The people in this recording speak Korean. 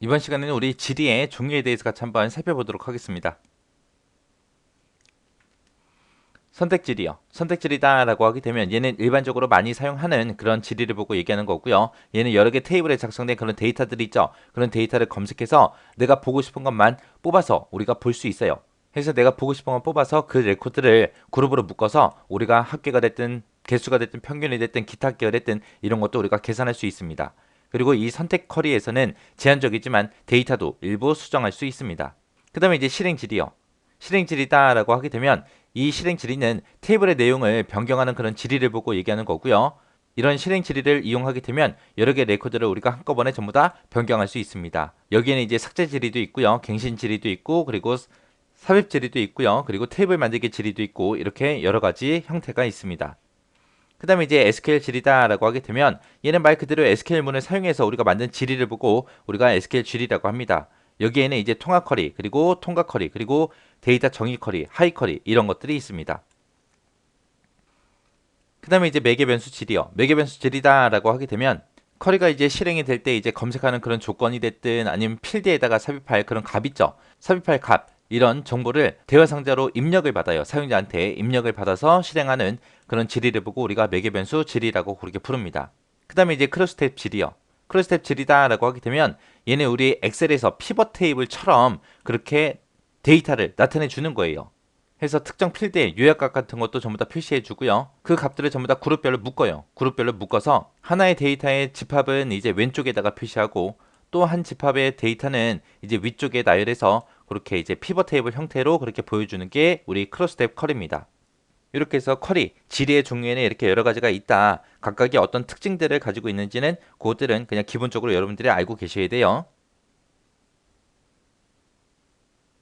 이번 시간에는 우리 지리의 종류에 대해서 같이 한번 살펴보도록 하겠습니다. 선택지리요. 선택지리다 라고 하게 되면 얘는 일반적으로 많이 사용하는 그런 지리를 보고 얘기하는 거고요. 얘는 여러 개 테이블에 작성된 그런 데이터들이 있죠. 그런 데이터를 검색해서 내가 보고 싶은 것만 뽑아서 우리가 볼 수 있어요. 그래서 내가 보고 싶은 것 뽑아서 그 레코드를 그룹으로 묶어서 우리가 합계가 됐든 개수가 됐든 평균이 됐든 기타 합계가 됐든 이런 것도 우리가 계산할 수 있습니다. 그리고 이 선택 커리에서는 제한적이지만 데이터도 일부 수정할 수 있습니다. 그 다음에 이제 실행 질이요. 실행 질이다 라고 하게 되면 이 실행 질이는 테이블의 내용을 변경하는 그런 질의를 보고 얘기하는 거고요. 이런 실행 질의를 이용하게 되면 여러 개의 레코드를 우리가 한꺼번에 전부 다 변경할 수 있습니다. 여기에는 이제 삭제 질의도 있고요. 갱신 질의도 있고 그리고 삽입 질의도 있고요. 그리고 테이블 만들기 질의도 있고 이렇게 여러 가지 형태가 있습니다. 그 다음에 이제 SQL 질이다라고 하게 되면 얘는 말 그대로 SQL문을 사용해서 우리가 만든 질의를 보고 우리가 SQL 질이라고 합니다. 여기에는 이제 통합 커리, 그리고 통합 커리, 그리고 데이터 정의 커리, 하이 커리 이런 것들이 있습니다. 그 다음에 이제 매개 변수 질이요. 매개 변수 질이다라고 하게 되면 커리가 이제 실행이 될 때 이제 검색하는 그런 조건이 됐든 아니면 필드에다가 삽입할 그런 값 있죠. 삽입할 값 이런 정보를 대화 상자로 입력을 받아요. 사용자한테 입력을 받아서 실행하는 그런 질의를 보고 우리가 매개 변수 질이라고 그렇게 부릅니다. 그 다음에 이제 크로스텝 질이요. 크로스텝 질이다라고 하게 되면 얘는 우리 엑셀에서 피벗 테이블처럼 그렇게 데이터를 나타내 주는 거예요. 해서 특정 필드에 요약값 같은 것도 전부 다 표시해 주고요. 그 값들을 전부 다 그룹별로 묶어요. 그룹별로 묶어서 하나의 데이터의 집합은 이제 왼쪽에다가 표시하고 또 한 집합의 데이터는 이제 위쪽에 나열해서 그렇게 이제 피벗 테이블 형태로 그렇게 보여주는 게 우리 크로스텝 컬입니다. 이렇게 해서 컬이 지리의 종류에는 이렇게 여러 가지가 있다. 각각이 어떤 특징들을 가지고 있는지는 그것들은 그냥 기본적으로 여러분들이 알고 계셔야 돼요.